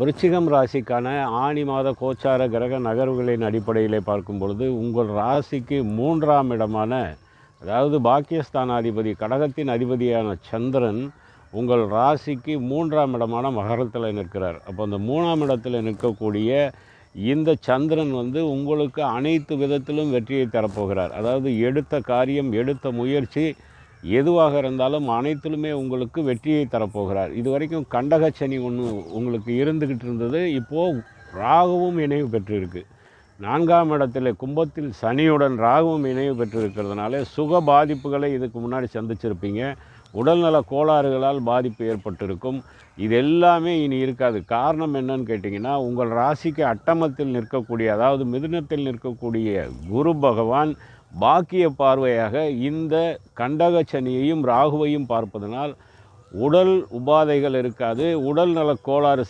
விருச்சிகம் ராசிக்கான ஆணி மாத கோச்சார கிரக நகர்வுகளின் அடிப்படையிலே பார்க்கும் பொழுது உங்கள் ராசிக்கு மூன்றாம் இடமான அதாவது பாக்கியஸ்தானாதிபதி கடகத்தின் அதிபதியான சந்திரன் உங்கள் ராசிக்கு மூன்றாம் இடமான மகரத்தில் நிற்கிறார். அப்போ அந்த மூணாம் இடத்தில் நிற்கக்கூடிய இந்த சந்திரன் வந்து உங்களுக்கு அனைத்து விதத்திலும் வெற்றியை தரப்போகிறார். அதாவது எடுத்த காரியம் எடுத்த முயற்சி எதுவாக இருந்தாலும் அனைத்திலுமே உங்களுக்கு வெற்றியை தரப்போகிறார். இது வரைக்கும் கண்டகச்சனி ஒன்று உங்களுக்கு இருந்துக்கிட்டு இருந்தது. இப்போது ராகுவும் இணைவு பெற்றிருக்கு. நான்காம் இடத்தில் கும்பத்தில் சனியுடன் ராகுவும் இணைவு பெற்றிருக்கிறதுனால சுக பாதிப்புகளை இதுக்கு முன்னாடி சந்திச்சிருப்பீங்க. உடல்நல கோளாறுகளால் பாதிப்பு ஏற்பட்டிருக்கும். இது எல்லாமே இனி இருக்காது. காரணம் என்னன்னு கேட்டிங்கன்னா உங்கள் ராசிக்கு அட்டமத்தில் நிற்கக்கூடிய அதாவது மிதுனத்தில் நிற்கக்கூடிய குரு பகவான் பாக்கிய பார்வையாக இந்த கண்டக சனியையும் ராகுவையும் பார்ப்பதனால் உடல் உபாதைகள் இருக்காது உடல் நல கோளாறு